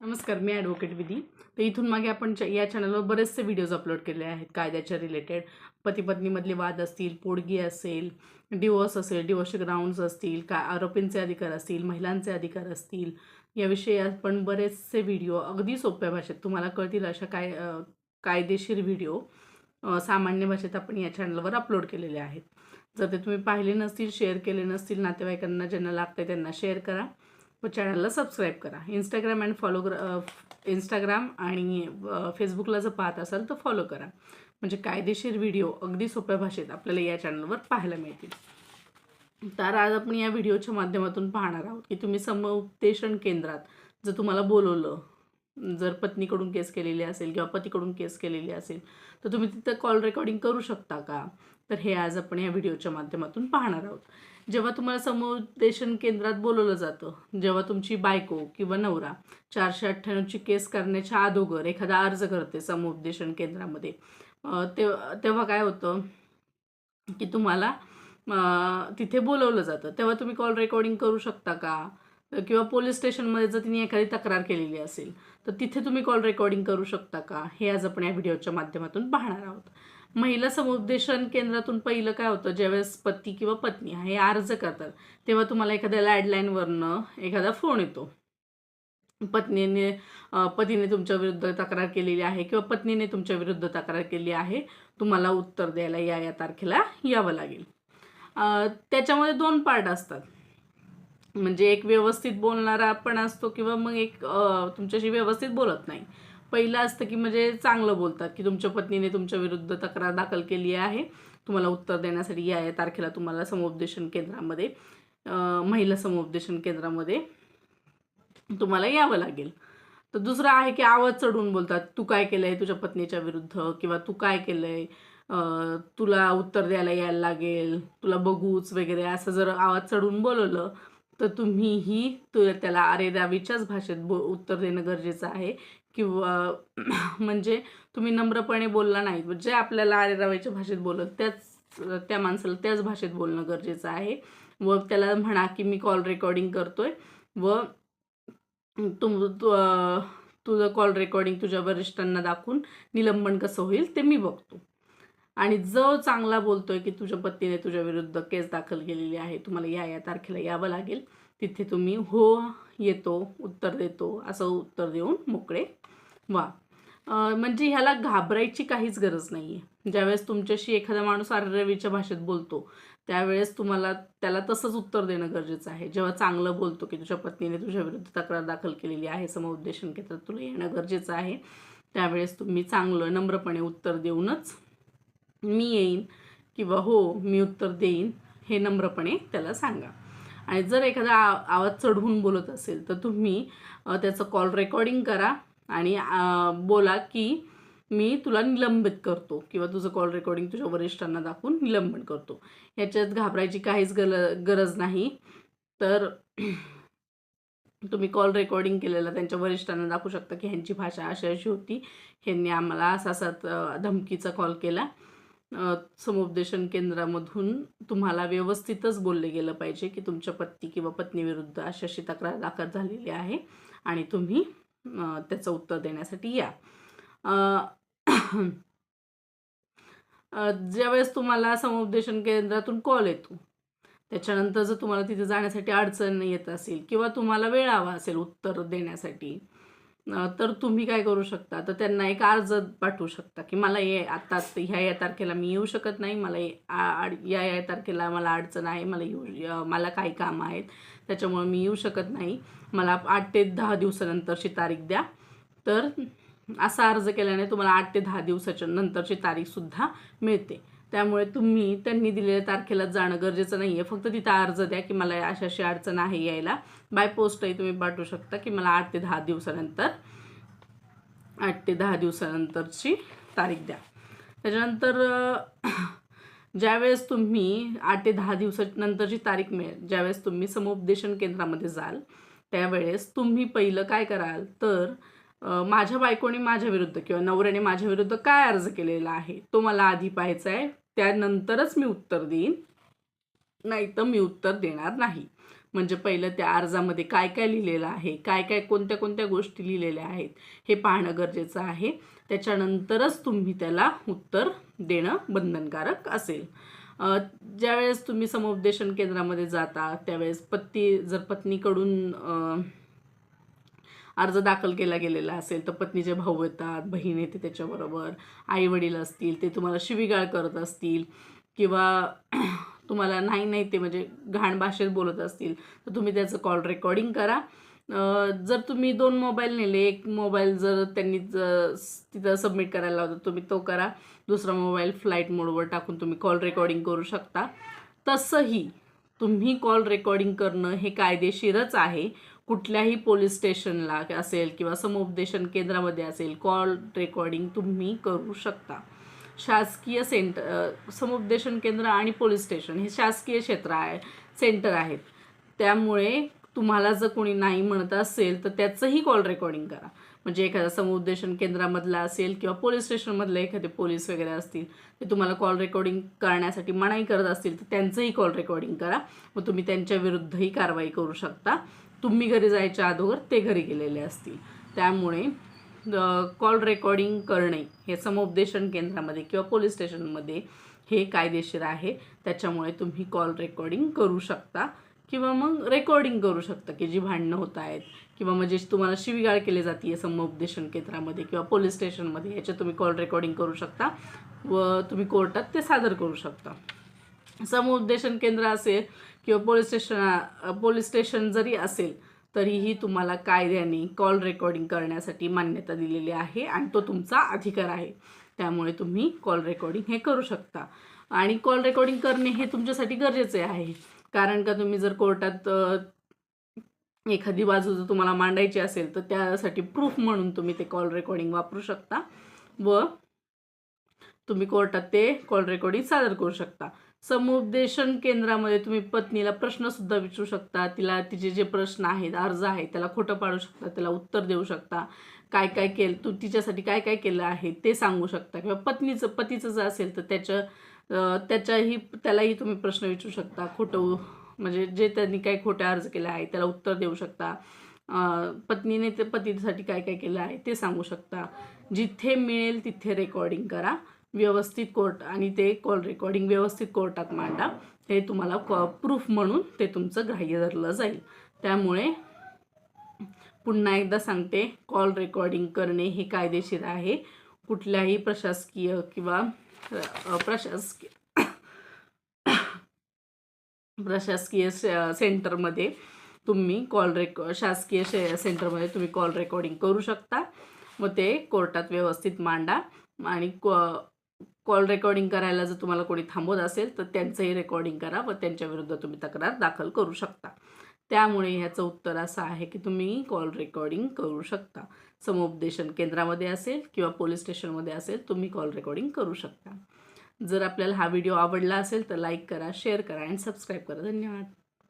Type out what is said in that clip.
नमस्कार मी ॲडव्होकेट विधी. तर इथून मागे आपण च- या चॅनलवर बरेचसे व्हिडिओज अपलोड केले आहेत कायद्याच्या रिलेटेड पतीपत्नीमधले वाद असतील पोडगी असेल डिवोर्स असेल डिवोर्सचे ग्राउंड्स असतील का आरोपींचे अधिकार असतील महिलांचे अधिकार असतील याविषयी आपण बरेचसे व्हिडिओ अगदी सोप्या भाषेत तुम्हाला कळतील अशा काय कायदेशीर व्हिडिओ सामान्य भाषेत आपण या चॅनलवर अपलोड केलेले आहेत. जर ते तुम्ही पाहिले नसतील शेअर केले नसतील नातेवाईकांना ज्यांना लागतं त्यांना शेअर करा. व चॅनलला सबस्क्राईब करा. इंस्टाग्राम अँड फॉलो इंस्टाग्राम आणि फेसबुकला जर पाहत असाल तर फॉलो करा. म्हणजे कायदेशीर व्हिडिओ अगदी सोप्या भाषेत आपल्याला या चॅनलवर पाहायला मिळतील. तर आज आपण या व्हिडिओच्या माध्यमातून पाहणार आहोत की तुम्ही समुपदेशन केंद्रात जर तुम्हाला बोलवलं जर पत्नीकडून केस केलेली असेल किंवा पतीकडून केस केलेली असेल तर तुम्ही तिथं कॉल रेकॉर्डिंग करू शकता का? तर हे आज आपण या व्हिडिओच्या माध्यमातून पाहणार आहोत. जेव्हा तुम्हाला समुपदेशन केंद्रात बोलवलं जातं जेव्हा तुमची बायको किंवा नवरा चारशे अठ्ठ्याण्णवची केस करण्याच्या अगोदर एखादा अर्ज करते समुपदेशन केंद्रामध्ये ते तेव्हा काय होतं की तुम्हाला तिथे बोलवलं जातं. तेव्हा तुम्ही कॉल रेकॉर्डिंग करू शकता का? किंवा पोलीस स्टेशनमध्ये जर तिने एखादी तक्रार केलेली असेल तर तिथे तुम्ही कॉल रेकॉर्डिंग करू शकता का? हे आज आपण या व्हिडिओच्या माध्यमातून पाहणार आहोत. महिला समुपदेशन केंद्रातून पहिलं काय होतं? ज्यावेळेस पती किंवा पत्नी हे अर्ज करतात. तेव्हा तुम्हाला एखाद्या लँडलाईनवरनं एखादा फोन येतो. पत्नीने पतीने तुमच्या विरुद्ध तक्रार केलेली आहे किंवा पत्नीने तुमच्या विरुद्ध तक्रार केली आहे तुम्हाला उत्तर द्यायला या या तारखेला यावं लागेल. त्याच्यामध्ये दोन पार्ट असतात. म्हणजे एक व्यवस्थित बोलणारा पण असतो किंवा मग एक तुमच्याशी व्यवस्थित बोलत नाही. पहिलं असतं की म्हणजे चांगलं बोलतात की तुमच्या पत्नीने तुमच्या विरुद्ध तक्रार दाखल केली आहे. तुम्हाला उत्तर देण्यासाठी या या तारखेला तुम्हाला समुपदेशन केंद्रामध्ये महिला समुपदेशन केंद्रामध्ये तुम्हाला यावं लागेल. तर दुसरं आहे की आवाज चढून बोलतात तू काय केलंय तुझ्या पत्नीच्या विरुद्ध? किंवा तू काय केलंय? तुला उत्तर द्यायला यायला लागेल तुला बघूच वगैरे असं जर आवाज चढून बोलवलं तर तुम्हीही तु त्याला अरे रावीच्याच भाषेत बो उत्तर देणं गरजेचं आहे. किंवा म्हणजे तुम्ही नम्रपणे बोलला नाही जे आपल्याला अरे रावीच्या भाषेत बोलत त्याच त्या माणसाला त्याच भाषेत बोलणं गरजेचं आहे. व त्याला म्हणा की मी कॉल रेकॉर्डिंग करतोय. व तुम तु तुझं कॉल रेकॉर्डिंग तुझ्या वरिष्ठांना दाखवून निलंबन कसं होईल ते मी बघतो. आणि जो चांगला बोलतोय की तुझ्या पत्नीने तुझ्या विरुद्ध केस दाखल केलेली आहे तुम्हाला या या तारखेला यावं लागेल. तिथे तुम्ही हो येतो उत्तर देतो असं उत्तर देऊन मोकळे वा म्हणजे ह्याला घाबरायची काहीच गरज नाही आहे ज्यावेळेस तुमच्याशी एखादा माणूस आररवीच्या भाषेत बोलतो त्यावेळेस तुम्हाला त्याला तसंच उत्तर देणं गरजेचं आहे. जेव्हा चांगलं बोलतो की तुझ्या पत्नीने तुझ्या विरुद्ध तक्रार दाखल केलेली आहे समउद्देशन केंद्रात तुला येणं गरजेचं आहे. त्यावेळेस तुम्ही चांगलं नम्रपणे उत्तर देऊनच मी येईन किंवा हो मी उत्तर देईन हे नम्रपणे त्याला सांगा. आणि जर एखादा आ- आवाज चढवून बोलत असेल तर तुम्ही त्याचं कॉल रेकॉर्डिंग करा आणि बोला की मी तुला निलंबित करतो किंवा तुझं कॉल रेकॉर्डिंग तुझ्या वरिष्ठांना दाखवून निलंबन करतो. ह्याच्यात घाबरायची काहीच गल गरज नाही. तर तुम्ही कॉल रेकॉर्डिंग केलेलं त्यांच्या वरिष्ठांना दाखवू शकता की ह्यांची भाषा अशी अशी होती. ह्यांनी आम्हाला असा असा धमकीचा कॉल केला. समुपदेशन केंद्रामधून तुम्हाला व्यवस्थितच बोलले गेलं पाहिजे की तुमच्या पत्नी किंवा पत्नीविरुद्ध अशी अशी तक्रार दाखल झालेली आहे आणि तुम्ही त्याचं उत्तर देण्यासाठी या. ज्यावेळेस तुम्हाला समुपदेशन केंद्रातून कॉल येतो त्याच्यानंतर जर तुम्हाला तिथे जाण्यासाठी अडचण येत असेल किंवा तुम्हाला वेळ हवा असेल उत्तर देण्यासाठी तर तुम्ही काय करू शकता? तर त्यांना एक अर्ज पाठवू शकता की मला ये आता ह्या या तारखेला मी येऊ शकत नाही मला आड- या या तारखेला मला अडचण आहे मला येऊ मला काही कामं आहेत त्याच्यामुळे मी येऊ शकत नाही. मला आठ ते दहा दिवसानंतरची तारीख द्या. तर असा अर्ज केल्याने तुम्हाला आठ ते दहा दिवसाच्या नंतरची तारीखसुद्धा मिळते. त्यामुळे तुम्ही त्यांनी दिलेल्या तारखेला जाणं गरजेचं नाही आहे फक्त तिथं अर्ज द्या की मला अशा अशी अडचण आहे यायला. बाय पोस्टही तुम्ही पाठवू शकता की मला आठ ते दहा दिवसानंतर आठ ते दहा दिवसानंतरची तारीख द्या. त्याच्यानंतर ज्यावेळेस तुम्ही आठ ते दहा दिवसानंतरची तारीख मिळेल ज्यावेळेस तुम्ही समुपदेशन केंद्रामध्ये जाल त्यावेळेस तुम्ही पहिलं काय कराल? तर माझ्या बायकोने माझ्या विरुद्ध किंवा नवऱ्याने माझ्या विरुद्ध काय अर्ज केलेला आहे तो मला आधी पाहायचा आहे. त्यानंतरच मी उत्तर देईन. नाही तर मी उत्तर देणार नाही. म्हणजे पहिलं त्या अर्जामध्ये काय काय लिहिलेलं आहे काय काय कोणत्या कोणत्या गोष्टी लिहिलेल्या आहेत हे पाहणं गरजेचं आहे. त्याच्यानंतरच तुम्ही त्याला उत्तर देणं बंधनकारक असेल. ज्यावेळेस तुम्ही समुपदेशन केंद्रामध्ये जाता त्यावेळेस पत्नी जर पत्नीकडून अर्ज दाखल केला गेलेला असेल तर पत्नीचे भाऊ येतात बहीण येते त्याच्याबरोबर आई वडील असतील ते तुम्हाला शिवीगाळ करत असतील किंवा तुम्हाला नाही नाही ते म्हणजे घाण भाषेत बोलत असतील तर तुम्ही त्याचं कॉल रेकॉर्डिंग करा. जर तुम्ही दोन मोबाईल नेले एक मोबाईल जर त्यांनी तिथं सबमिट करायला लावतो तुम्ही तो करा. दुसरा मोबाईल फ्लाईट मोडवर टाकून तुम्ही कॉल रेकॉर्डिंग करू शकता. तसंही तुम्ही कॉल रेकॉर्डिंग करणं हे कायदेशीरच आहे. कुठल्याही पोलीस स्टेशनला असेल किंवा समुपदेशन केंद्रामध्ये असेल कॉल रेकॉर्डिंग तुम्ही करू शकता. शासकीय सेंटर समुपदेशन केंद्र आणि पोलीस स्टेशन हे शासकीय क्षेत्र आहे सेंटर आहेत. त्यामुळे तुम्हाला जर कोणी नाही म्हणत असेल तर त्याचंही कॉल रेकॉर्डिंग करा. म्हणजे एखादा समुपदेशन केंद्रामधला असेल किंवा पोलीस स्टेशनमधले एखादे पोलीस वगैरे असतील ते तुम्हाला कॉल रेकॉर्डिंग करण्यासाठी मनाई करत असतील तर त्यांचंही कॉल रेकॉर्डिंग करा. मग तुम्ही त्यांच्या विरुद्धही कारवाई करू शकता. तुम्ही घरी जायच्या अगोदर ते घरी गेलेले असतील. त्यामुळे कॉल रेकॉर्डिंग करणे हे समुपदेशन केंद्रामध्ये किंवा पोलीस स्टेशनमध्ये हे कायदेशीर आहे. त्याच्यामुळे तुम्ही कॉल रेकॉर्डिंग करू शकता किंवा मग रेकॉर्डिंग करू शकता की जी भांडणं होत आहेत किंवा म्हणजे तुम्हाला शिवीगाळ केली जाते समुपदेशन केंद्रामध्ये किंवा पोलीस स्टेशनमध्ये याचे तुम्ही कॉल रेकॉर्डिंग करू शकता व तुम्ही कोर्टात ते सादर करू शकता. समुपदेशन केंद्र असेल किंवा पोलीस स्टेशन पोलीस स्टेशन जरी असेल तरीही तुम्हाला कायद्याने कॉल रेकॉर्डिंग करण्यासाठी मान्यता दिलेली आहे आणि तो तुमचा अधिकार आहे. त्यामुळे तुम्ही कॉल रेकॉर्डिंग हे करू शकता. आणि कॉल रेकॉर्डिंग करणे हे तुमच्यासाठी गरजेचे आहे. कारण का तुम्ही जर कोर्टात एखादी बाजू जर तुम्हाला मांडायची असेल तर त्यासाठी प्रूफ म्हणून तुम्ही ते कॉल रेकॉर्डिंग वापरू शकता. व तुम्ही कोर्टात ते कॉल रेकॉर्डिंग सादर करू शकता. समुपदेशन केंद्रामध्ये तुम्ही पत्नीला प्रश्नसुद्धा विचारू शकता. तिला तिचे जे प्रश्न आहेत अर्ज आहे त्याला खोटं पाडू शकता त्याला उत्तर देऊ शकता. काय काय केलं तू तिच्यासाठी काय काय केलं आहे ते सांगू शकता. किंवा पत्नीचं पतीचं जर असेल तर त्याचं त्याच्याही त्यालाही तुम्ही प्रश्न विचारू शकता. खोटं म्हणजे जे त्यांनी काय खोटा अर्ज केला आहे त्याला उत्तर देऊ शकता. पत्नीने ते पतीसाठी काय काय केलं आहे ते सांगू शकता. जिथे मिळेल तिथे रेकॉर्डिंग करा. व्यवस्थित कोर्ट आणि ते कॉल रेकॉर्डिंग व्यवस्थित कोर्टात मांडा. हे तुम्हाला कॉ प्रूफ म्हणून ते तुमचं ग्राह्य धरलं जाईल. त्यामुळे पुन्हा एकदा सांगते कॉल रेकॉर्डिंग करणे हे कायदेशीर आहे. कुठल्याही प्रशासकीय किंवा प्रशासकीय प्रशासकीय सेंटरमध्ये तुम्ही कॉल रेकॉ शासकीय शे सेंटरमध्ये तुम्ही कॉल रेकॉर्डिंग करू शकता. व ते कोर्टात व्यवस्थित मांडा आणि कॉल रेकॉर्डिंग करायला जर तुम्हाला कोणी थांबवत असेल तर त्यांचंही रेकॉर्डिंग करा व त्यांच्या विरुद्ध तुम्ही तक्रार दाखल करू शकता. त्यामुळे ह्याचं उत्तर असं आहे की तुम्ही कॉल रेकॉर्डिंग करू शकता. समुपदेशन केंद्रामध्ये असेल किंवा पोलीस स्टेशनमध्ये असेल तुम्ही कॉल रेकॉर्डिंग करू शकता. जर आपल्याला हा व्हिडिओ आवडला असेल तर लाईक करा शेअर करा अँड सबस्क्राईब करा. धन्यवाद.